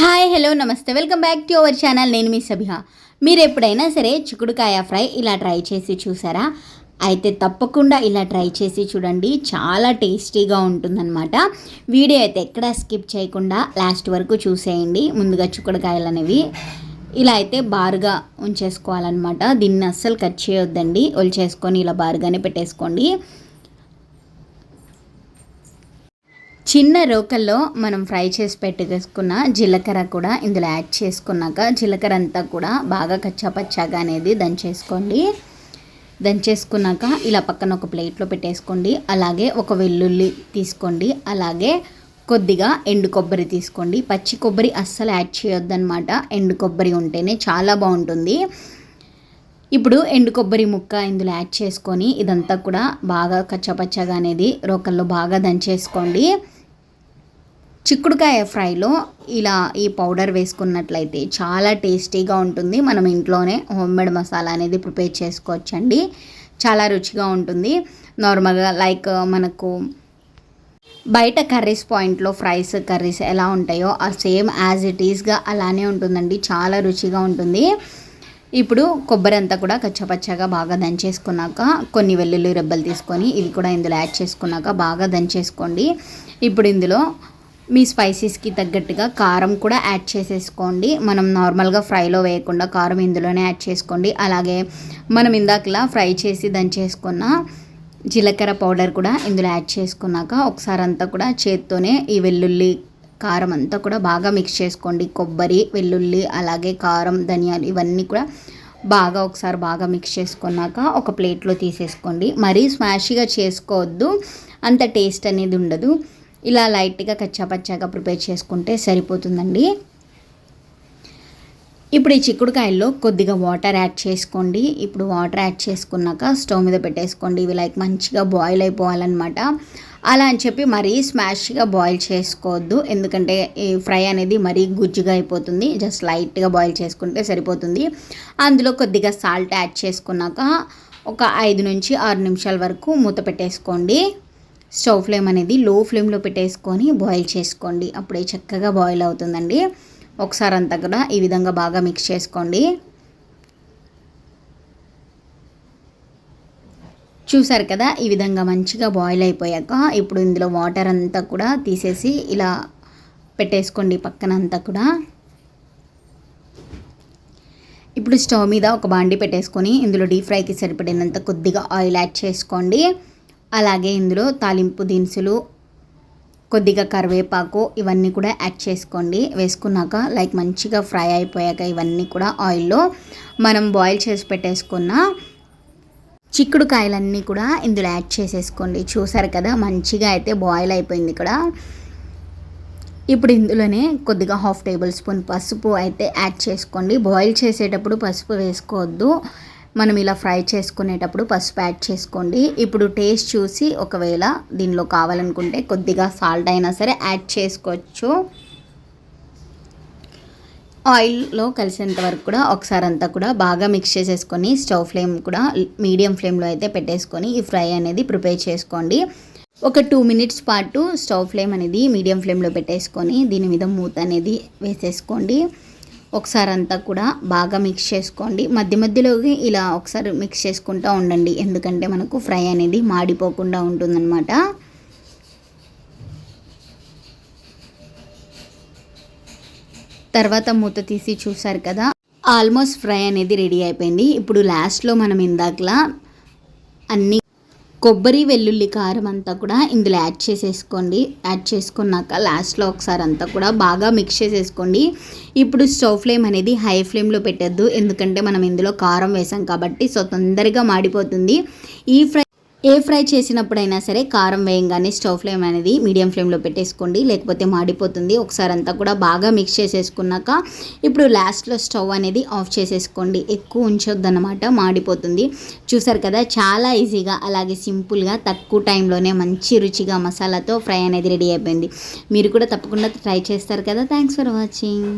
Hi hello namaste. Welcome back to our channel. నేను మీ సభిహ మీరు ఎప్పుడైనా సరే చిక్కుడుకాయ ఫ్రై ఇలా ట్రై చేసి చూసారా? అయితే తప్పకుండా ఇలా ట్రై చేసి చూడండి. చాలా టేస్టీగా ఉంటుందన్నమాట. వీడియో అయితే ఎక్కడ స్కిప్ చేయకుండా లాస్ట్ వరకు చూసేయండి. ముందుగా చిక్కుడుకాయలు అనేవి ఇలా అయితే బారుగా ఉంచేసుకోవాలన్నమాట. దీన్ని అస్సలు కట్ చేయొద్దండి. ఒలిచేసుకొని ఇలా బారుగానే పెట్టేసుకోండి. చిన్న రోకల్లో మనం ఫ్రై చేసి పెట్టేసుకున్న జీలకర్ర కూడా ఇందులో యాడ్ చేసుకున్నాక జీలకర్ర అంతా కూడా బాగా కచ్చాపచ్చాగా అనేది దంచేసుకోండి. దంచేసుకున్నాక ఇలా పక్కన ఒక ప్లేట్లో పెట్టేసుకోండి. అలాగే ఒక వెల్లుల్లి తీసుకోండి. అలాగే కొద్దిగా ఎండు కొబ్బరి తీసుకోండి. పచ్చి కొబ్బరి అస్సలు యాడ్ చేయొద్దనమాట ఎండు కొబ్బరి ఉంటేనే చాలా బాగుంటుంది. ఇప్పుడు ఎండు కొబ్బరి ముక్క ఇందులో యాడ్ చేసుకొని ఇదంతా కూడా బాగా కచ్చపచ్చగా అనేది రోకల్లో బాగా దంచేసుకోండి. చిక్కుడుకాయ ఫ్రైలో ఇలా ఈ పౌడర్ వేసుకున్నట్లయితే చాలా టేస్టీగా ఉంటుంది. మనం ఇంట్లోనే హోమ్మేడ్ మసాలా అనేది ప్రిపేర్ చేసుకోవచ్చండి. చాలా రుచిగా ఉంటుంది. నార్మల్గా లైక్ మనకు బయట కర్రీస్ పాయింట్లో ఫ్రైస్ కర్రీస్ ఎలా ఉంటాయో ఆ సేమ్ యాజ్ ఇట్ ఈస్గా అలానే ఉంటుందండి. చాలా రుచిగా ఉంటుంది. ఇప్పుడు కొబ్బరి అంతా కూడా కచ్చపచ్చగా బాగా దంచేసుకున్నాక కొన్ని వెల్లుల్లి రెబ్బలు తీసుకొని ఇవి కూడా ఇందులో యాడ్ చేసుకున్నాక బాగా దంచేసుకోండి. ఇప్పుడు ఇందులో మీ స్పైసెస్కి తగ్గట్టుగా కారం కూడా యాడ్ చేసేసుకోండి. మనం నార్మల్గా ఫ్రైలో వేయకుండా కారం ఇందులోనే యాడ్ చేసుకోండి. అలాగే మనం ఇందాకలా ఫ్రై చేసి దంచేసుకున్న జీలకర్ర పౌడర్ కూడా ఇందులో యాడ్ చేసుకున్నాక ఒకసారి అంతా కూడా చేత్తోనే ఈ వెల్లుల్లి కారం అంతా కూడా బాగా మిక్స్ చేసుకోండి. కొబ్బరి వెల్లుల్లి అలాగే కారం ధనియాలు ఇవన్నీ కూడా బాగా ఒకసారి బాగా మిక్స్ చేసుకున్నాక ఒక ప్లేట్లో తీసేసుకోండి. మరీ స్మాష్గా చేసుకోవద్దు. అంత టేస్ట్ అనేది ఉండదు. ఇలా లైట్గా కచ్చాపచ్చాగా ప్రిపేర్ చేసుకుంటే సరిపోతుందండి. ఇప్పుడు ఈ చిక్కుడుకాయల్లో కొద్దిగా వాటర్ యాడ్ చేసుకోండి. ఇప్పుడు వాటర్ యాడ్ చేసుకున్నాక స్టవ్ మీద పెట్టేసుకోండి. ఇవి లైక్ మంచిగా బాయిల్ అయిపోవాలన్నమాట. అలా అని చెప్పి మరీ స్మాష్గా బాయిల్ చేసుకోవద్దు. ఎందుకంటే ఈ ఫ్రై అనేది మరీ గుజ్జుగా అయిపోతుంది. జస్ట్ లైట్గా బాయిల్ చేసుకుంటే సరిపోతుంది. అందులో కొద్దిగా సాల్ట్ యాడ్ చేసుకున్నాక ఒక ఐదు నుంచి ఆరు నిమిషాల వరకు మూత పెట్టేసుకోండి. స్టవ్ ఫ్లేమ్ అనేది లో ఫ్లేమ్లో పెట్టేసుకొని బాయిల్ చేసుకోండి. అప్పుడే చక్కగా బాయిల్ అవుతుందండి. ఒకసారి అంతా కూడా ఈ విధంగా బాగా మిక్స్ చేసుకోండి. చూసారు కదా ఈ విధంగా మంచిగా బాయిల్ అయిపోయాక ఇప్పుడు ఇందులో వాటర్ అంతా కూడా తీసేసి ఇలా పెట్టేసుకోండి పక్కన అంతా కూడా. ఇప్పుడు స్టవ్ మీద ఒక బాండి పెట్టేసుకొని ఇందులో డీప్ ఫ్రైకి సరిపడినంత కొద్దిగా ఆయిల్ యాడ్ చేసుకోండి. అలాగే ఇందులో తాలింపు దినుసులు కొద్దిగా కరివేపాకు ఇవన్నీ కూడా యాడ్ చేసుకోండి. వేసుకున్నాక లైక్ మంచిగా ఫ్రై అయిపోయాక ఇవన్నీ కూడా ఆయిల్లో మనం బాయిల్ చేసి పెట్టేసుకున్న చిక్కుడుకాయలన్నీ కూడా ఇందులో యాడ్ చేసేసుకోండి. చూసారు కదా మంచిగా అయితే బాయిల్ అయిపోయింది ఇక్కడ. ఇప్పుడు ఇందులోనే కొద్దిగా హాఫ్ టేబుల్ స్పూన్ పసుపు అయితే యాడ్ చేసుకోండి. బాయిల్ చేసేటప్పుడు పసుపు వేసుకోవద్దు. మనం ఇలా ఫ్రై చేసుకునేటప్పుడు పసుపు యాడ్ చేసుకోండి. ఇప్పుడు టేస్ట్ చూసి ఒకవేళ దీనిలో కావాలనుకుంటే కొద్దిగా సాల్ట్ అయినా సరే యాడ్ చేసుకోవచ్చు. ఆయిల్లో కలిసేంత వరకు కూడా ఒకసారి అంతా కూడా బాగా మిక్స్ చేసేసుకొని స్టవ్ ఫ్లేమ్ కూడా మీడియం ఫ్లేమ్లో అయితే పెట్టేసుకొని ఈ ఫ్రై అనేది ప్రిపేర్ చేసుకోండి. ఒక టూ మినిట్స్ పాటు స్టవ్ ఫ్లేమ్ అనేది మీడియం ఫ్లేమ్లో పెట్టేసుకొని దీని మీద మూత అనేది వేసేసుకోండి. ఒకసారి అంతా కూడా బాగా మిక్స్ చేసుకోండి. మధ్య మధ్యలోకి ఇలా ఒకసారి మిక్స్ చేసుకుంటూ ఉండండి. ఎందుకంటే మనకు ఫ్రై అనేది మాడిపోకుండా ఉంటుందన్నమాట. తర్వాత మూత తీసి చూసారు కదా ఆల్మోస్ట్ ఫ్రై అనేది రెడీ అయిపోయింది. ఇప్పుడు లాస్ట్లో మనం ఇందాకలా అన్ని కొబ్బరి వెల్లుల్లి కారం అంతా కూడా ఇందులో యాడ్ చేసేసుకోండి. యాడ్ చేసుకున్నాక లాస్ట్లో ఒకసారి అంతా కూడా బాగా మిక్స్ చేసేసుకోండి. ఇప్పుడు స్టవ్ ఫ్లేమ్ అనేది హై ఫ్లేమ్లో పెట్టద్దు. ఎందుకంటే మనం ఇందులో కారం వేసాం కాబట్టి సో తొందరగా మాడిపోతుంది. ఈ ఫ్రై ఏ ఫ్రై చేసినప్పుడైనా సరే కారం వేయంగానే స్టవ్ ఫ్లేమ్ అనేది మీడియం ఫ్లేమ్లో పెట్టేసుకోండి. లేకపోతే మాడిపోతుంది. ఒకసారి అంతా కూడా బాగా మిక్స్ చేసేసుకున్నాక ఇప్పుడు లాస్ట్లో స్టవ్ అనేది ఆఫ్ చేసేసుకోండి. ఎక్కువ ఉంచొద్దన్నమాట. మాడిపోతుంది. చూసారు కదా చాలా ఈజీగా అలాగే సింపుల్గా తక్కువ టైంలోనే మంచి రుచిగా మసాలాతో ఫ్రై అనేది రెడీ అయిపోయింది. మీరు కూడా తప్పకుండా ట్రై చేస్తారు కదా. Thanks for watching.